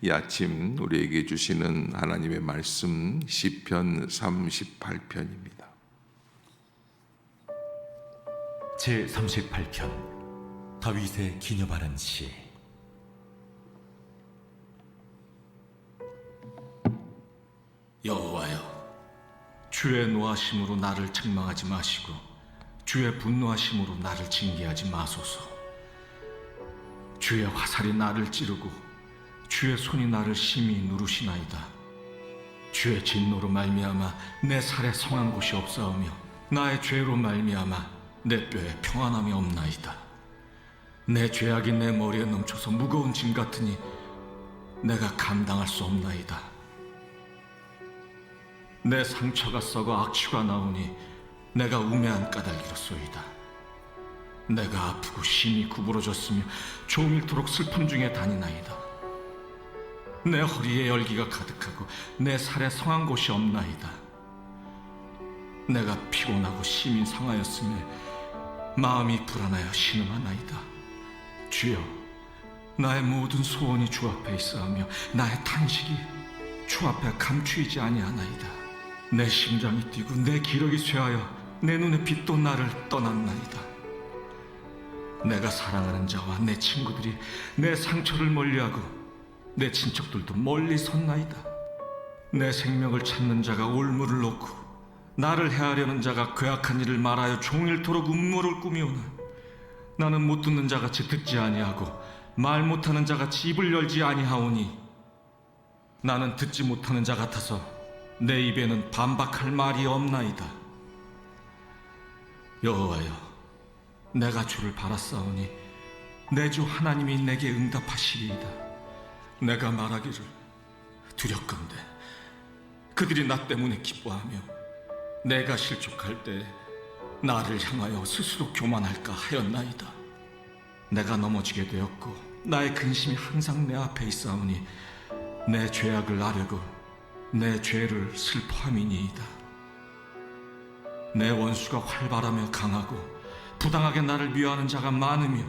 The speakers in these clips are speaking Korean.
이 아침 우리에게 주시는 하나님의 말씀 시편 38편입니다. 제 38편 다윗의 기념하는 시 여호와여 주의 노하심으로 나를 책망하지 마시고 주의 분노하심으로 나를 징계하지 마소서 주의 화살이 나를 찌르고 주의 손이 나를 심히 누르시나이다 주의 진노로 말미암아 내 살에 성한 곳이 없사오며 나의 죄로 말미암아 내 뼈에 평안함이 없나이다 내 죄악이 내 머리에 넘쳐서 무거운 짐 같으니 내가 감당할 수 없나이다 내 상처가 썩어 악취가 나오니 내가 우매한 까닭이로소이다. 내가 아프고 심히 구부러졌으며 종일토록 슬픔 중에 다니나이다. 내 허리에 열기가 가득하고 내 살에 성한 곳이 없나이다. 내가 피곤하고 심히 상하였으며 마음이 불안하여 신음하나이다. 주여, 나의 모든 소원이 주 앞에 있어하며 나의 탄식이 주 앞에 감추이지 아니하나이다. 내 심장이 뛰고 내 기력이 쇠하여 내 눈의 빛도 나를 떠났나이다. 내가 사랑하는 자와 내 친구들이 내 상처를 멀리하고 내 친척들도 멀리 섰나이다. 내 생명을 찾는 자가 올무를 놓고 나를 해하려는 자가 괴악한 일을 말하여 종일토록 음모를 꾸미오나 나는 못 듣는 자같이 듣지 아니하고 말 못하는 자같이 입을 열지 아니하오니 나는 듣지 못하는 자 같아서 내 입에는 반박할 말이 없나이다. 여호와여, 내가 주를 바라싸우니 내 주 하나님이 내게 응답하시리이다. 내가 말하기를 두렵건대 그들이 나 때문에 기뻐하며 내가 실족할 때 나를 향하여 스스로 교만할까 하였나이다. 내가 넘어지게 되었고 나의 근심이 항상 내 앞에 있사오니 내 죄악을 아려고 내 죄를 슬퍼함이니이다. 내 원수가 활발하며 강하고 부당하게 나를 미워하는 자가 많으며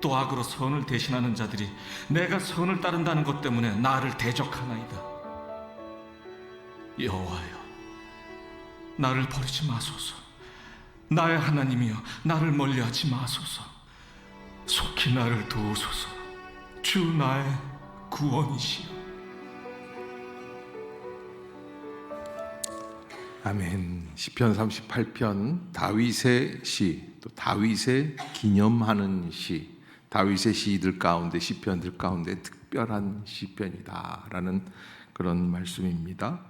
또 악으로 선을 대신하는 자들이 내가 선을 따른다는 것 때문에 나를 대적하나이다. 여호와여, 나를 버리지 마소서. 나의 하나님이여, 나를 멀리하지 마소서. 속히 나를 도우소서. 주 나의 구원이시여. 아멘. 시편 38편 다윗의 시, 또 다윗의 기념하는 시, 다윗의 시들 가운데 시편들 가운데 특별한 시편이다라는 그런 말씀입니다.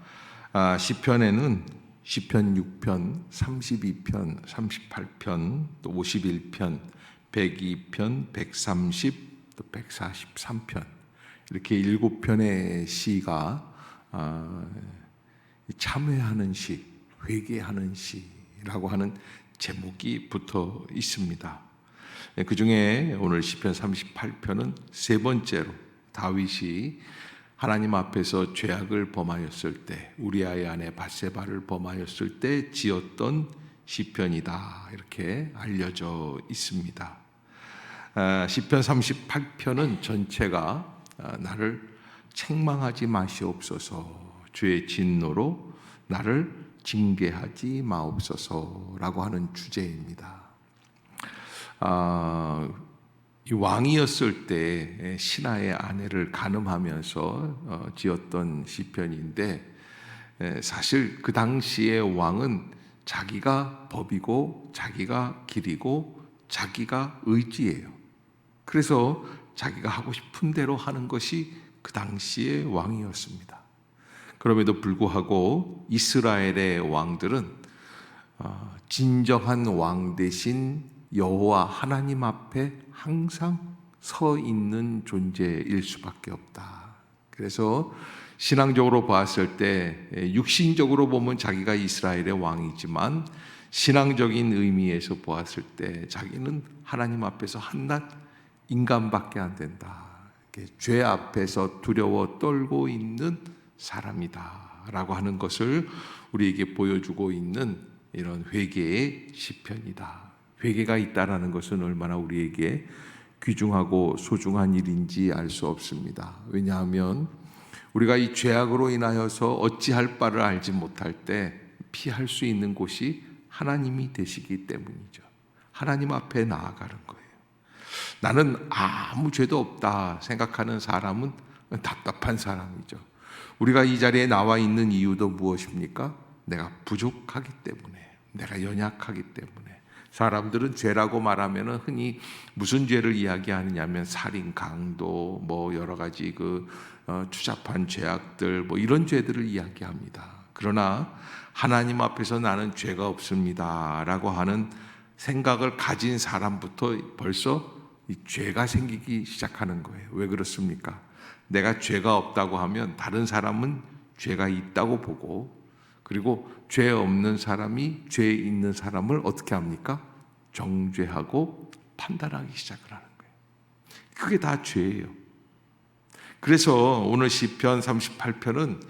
아, 시편에는 시편 6편, 32편, 38편, 또 51편, 102편, 130, 또 143편 이렇게 일곱 편의 시가 아, 참회하는 시, 회개하는 시라고 하는 제목이 붙어 있습니다. 그 중에 오늘 시편 38편은 세 번째로 다윗이 하나님 앞에서 죄악을 범하였을 때, 우리아의 아내 바세바를 범하였을 때 지었던 시편이다 이렇게 알려져 있습니다. 아, 시편 38편은 전체가 아, 나를 책망하지 마시옵소서. 주의 진노로 나를 징계하지 마옵소서라고 하는 주제입니다. 아, 이 왕이었을 때 신하의 아내를 간음하면서 어, 지었던 시편인데 에, 사실 그 당시의 왕은 자기가 법이고 자기가 길이고 자기가 의지예요. 그래서 자기가 하고 싶은 대로 하는 것이 그 당시의 왕이었습니다. 그럼에도 불구하고 이스라엘의 왕들은 어, 진정한 왕 대신 여호와 하나님 앞에 항상 서 있는 존재일 수밖에 없다. 그래서 신앙적으로 봤을 때 육신적으로 보면 자기가 이스라엘의 왕이지만 신앙적인 의미에서 보았을 때 자기는 하나님 앞에서 한낱 인간밖에 안 된다. 죄 앞에서 두려워 떨고 있는 사람이다라고 하는 것을 우리에게 보여주고 있는 이런 회개의 시편이다. 회개가 있다라는 것은 얼마나 우리에게 귀중하고 소중한 일인지 알 수 없습니다. 왜냐하면 우리가 이 죄악으로 인하여서 어찌할 바를 알지 못할 때 피할 수 있는 곳이 하나님이 되시기 때문이죠. 하나님 앞에 나아가는 거예요. 나는 아무 죄도 없다 생각하는 사람은 답답한 사람이죠. 우리가 이 자리에 나와 있는 이유도 무엇입니까? 내가 부족하기 때문에, 내가 연약하기 때문에. 사람들은 죄라고 말하면 흔히 무슨 죄를 이야기하느냐면 살인, 강도, 뭐 여러 가지 그 어, 추잡한 죄악들, 뭐 이런 죄들을 이야기합니다. 그러나 하나님 앞에서 나는 죄가 없습니다라고 하는 생각을 가진 사람부터 벌써 이 죄가 생기기 시작하는 거예요. 왜 그렇습니까? 내가 죄가 없다고 하면 다른 사람은 죄가 있다고 보고 그리고 죄 없는 사람이 죄 있는 사람을 어떻게 합니까? 정죄하고 판단하기 시작을 하는 거예요. 그게 다 죄예요. 그래서 오늘 시편 38편은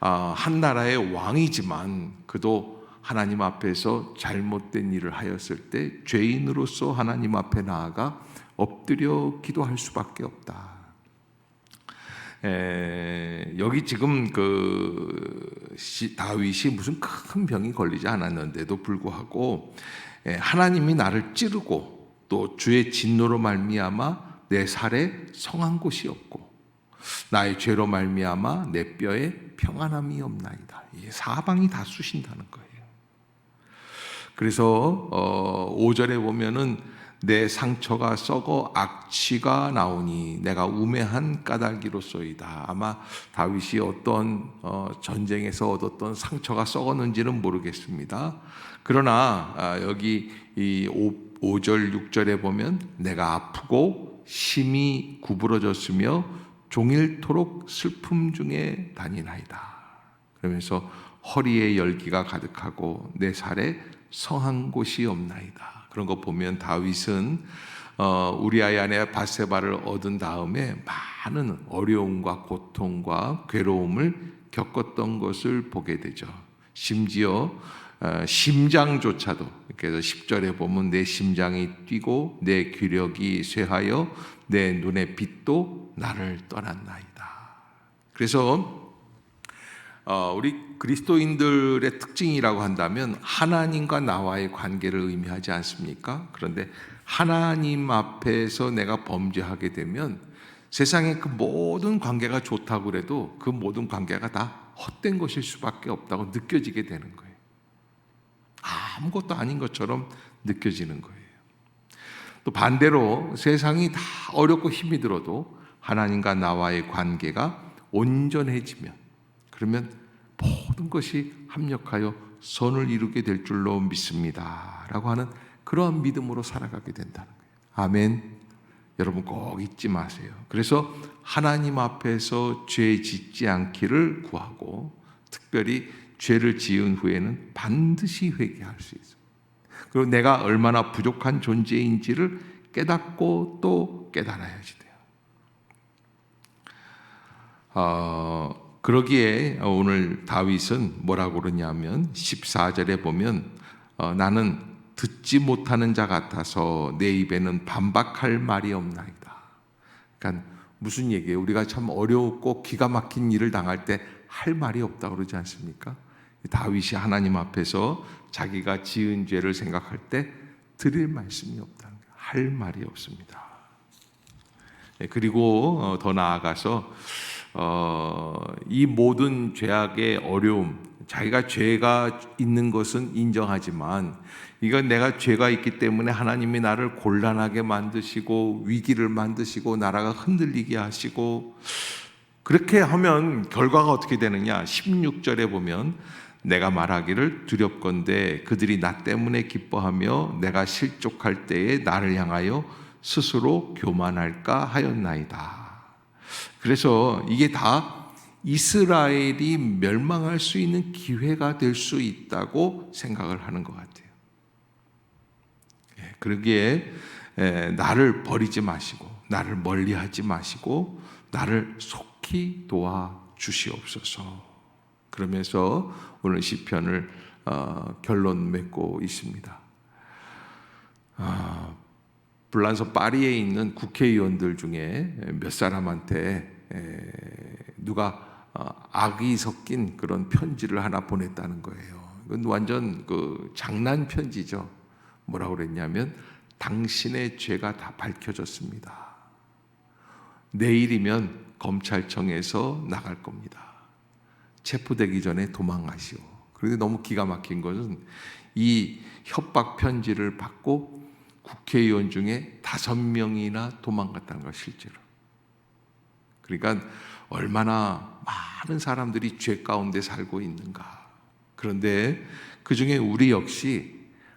아, 한 나라의 왕이지만 그도 하나님 앞에서 잘못된 일을 하였을 때 죄인으로서 하나님 앞에 나아가 엎드려 기도할 수밖에 없다. 에, 여기 지금 그 시- 다윗이 무슨 큰 병이 걸리지 않았는데도 불구하고 에, 하나님이 나를 찌르고 또 주의 진노로 말미암아 내 살에 성한 곳이 없고 나의 죄로 말미암아 내 뼈에 평안함이 없나이다. 이게 사방이 다 쑤신다는 거예요. 그래서 어 5절에 보면은 내 상처가 썩어 악취가 나오니 내가 우매한 까닭이로소이다. 아마 다윗이 어떤 어 전쟁에서 얻었던 상처가 썩었는지는 모르겠습니다. 그러나 아, 여기 이 5, 절 6절에 보면 내가 아프고 심히 구부러졌으며 종일토록 슬픔 중에 다니나이다. 그러면서 허리에 열기가 가득하고 내 살에 성한 곳이 없나이다. 그런 거 보면 다윗은 어, 우리아의 아내 바세바를 얻은 다음에 많은 어려움과 고통과 괴로움을 겪었던 것을 보게 되죠. 심지어 어, 심장조차도 그래서 10절에 보면 내 심장이 뛰고 내 귀력이 쇠하여 내 눈의 빛도 나를 떠났나이다. 그래서 어, 우리 그리스도인들의 특징이라고 한다면 하나님과 나와의 관계를 의미하지 않습니까? 그런데 하나님 앞에서 내가 범죄하게 되면 세상의 그 모든 관계가 좋다고 그래도 그 모든 관계가 다 헛된 것일 수밖에 없다고 느껴지게 되는 거예요. 아무것도 아닌 것처럼 느껴지는 거예요. 또 반대로 세상이 다 어렵고 힘이 들어도 하나님과 나와의 관계가 온전해지면 그러면 모든 것이 합력하여 선을 이루게 될 줄로 믿습니다 라고 하는 그러한 믿음으로 살아가게 된다는 거예요. 아멘. 여러분 꼭 잊지 마세요. 그래서 하나님 앞에서 죄 짓지 않기를 구하고 특별히 죄를 지은 후에는 반드시 회개할 수 있어요. 그리고 내가 얼마나 부족한 존재인지를 깨닫고 또 깨달아야지 돼요. 어, 그러기에 오늘 다윗은 뭐라고 그러냐면 14절에 보면 어, 나는 듣지 못하는 자 같아서 내 입에는 반박할 말이 없나이다. 그러니까 무슨 얘기예요? 우리가 참 어렵고 기가 막힌 일을 당할 때 할 말이 없다 그러지 않습니까? 다윗이 하나님 앞에서 자기가 지은 죄를 생각할 때 드릴 말씀이 없다는 거예요. 할 말이 없습니다. 예, 그리고 어, 더 나아가서 어, 이 모든 죄악의 어려움, 자기가 죄가 있는 것은 인정하지만 이건 내가 죄가 있기 때문에 하나님이 나를 곤란하게 만드시고 위기를 만드시고 나라가 흔들리게 하시고 그렇게 하면 결과가 어떻게 되느냐? 16절에 보면 내가 말하기를 두렵건대 그들이 나 때문에 기뻐하며 내가 실족할 때에 나를 향하여 스스로 교만할까 하였나이다. 그래서 이게 다 이스라엘이 멸망할 수 있는 기회가 될 수 있다고 생각을 하는 것 같아요. 예, 그러기에 에, 나를 버리지 마시고 나를 멀리하지 마시고 나를 속히 도와 주시옵소서. 그러면서 오늘 시편을 어, 결론 맺고 있습니다. 아, 불란서 파리에 있는 국회의원들 중에 몇 사람한테 에, 누가 어, 악이 섞인 그런 편지를 하나 보냈다는 거예요. 이건 완전 그 장난 편지죠. 뭐라고 그랬냐면 당신의 죄가 다 밝혀졌습니다. 내일이면 검찰청에서 나갈 겁니다. 체포되기 전에 도망가시오. 그런데 너무 기가 막힌 것은 이 협박 편지를 받고 국회의원 중에 다섯 명이나 도망갔다는 거 실제로. 그러니까 얼마나 많은 사람들이 죄 가운데 살고 있는가. 그런데 그 중에 우리 역시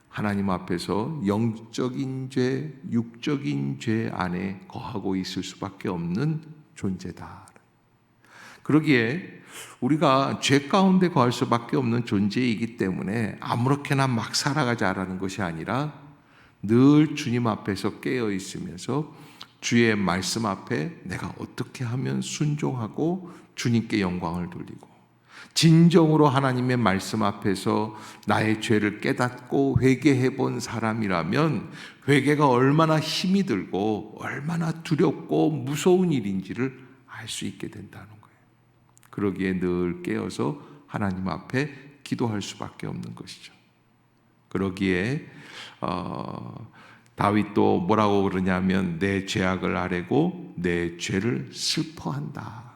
하나님 앞에서 영적인 죄, 육적인 죄 안에 거하고 있을 수밖에 없는 존재다. 그러기에 우리가 죄 가운데 거할 수밖에 없는 존재이기 때문에 아무렇게나 막 살아가자라는 것이 아니라 늘 주님 앞에서 깨어 있으면서 주의 말씀 앞에 내가 어떻게 하면 순종하고 주님께 영광을 돌리고 진정으로 하나님의 말씀 앞에서 나의 죄를 깨닫고 회개해 본 사람이라면 회개가 얼마나 힘이 들고 얼마나 두렵고 무서운 일인지를 알 수 있게 된다는 거예요. 그러기에 늘 깨어서 하나님 앞에 기도할 수밖에 없는 것이죠. 그러기에 어, 다윗도 뭐라고 그러냐면 내 죄악을 아뢰고 내 죄를 슬퍼한다.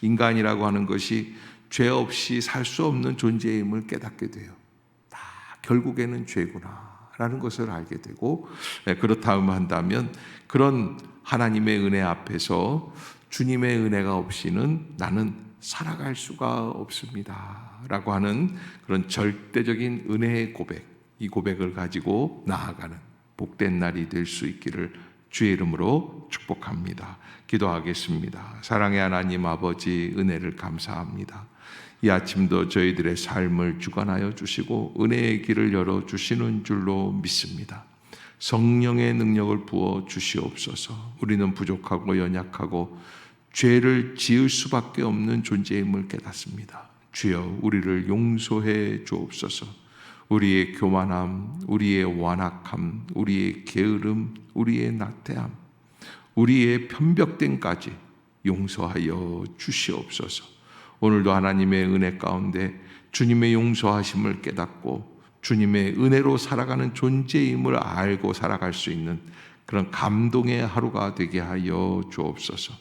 인간이라고 하는 것이 죄 없이 살 수 없는 존재임을 깨닫게 돼요. 다 결국에는 죄구나라는 것을 알게 되고 네, 그렇다면 한다면 그런 하나님의 은혜 앞에서 주님의 은혜가 없이는 나는 살아갈 수가 없습니다 라고 하는 그런 절대적인 은혜의 고백 이 고백을 가지고 나아가는 복된 날이 될 수 있기를 주의 이름으로 축복합니다. 기도하겠습니다. 사랑의 하나님 아버지 은혜를 감사합니다. 이 아침도 저희들의 삶을 주관하여 주시고 은혜의 길을 열어 주시는 줄로 믿습니다. 성령의 능력을 부어 주시옵소서. 우리는 부족하고 연약하고 죄를 지을 수밖에 없는 존재임을 깨닫습니다. 주여 우리를 용서해 주옵소서. 우리의 교만함, 우리의 완악함, 우리의 게으름, 우리의 나태함, 우리의 편벽됨까지 용서하여 주시옵소서. 오늘도 하나님의 은혜 가운데 주님의 용서하심을 깨닫고 주님의 은혜로 살아가는 존재임을 알고 살아갈 수 있는 그런 감동의 하루가 되게 하여 주옵소서.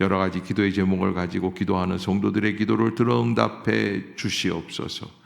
여러 가지 기도의 제목을 가지고 기도하는 성도들의 기도를 들어 응답해 주시옵소서.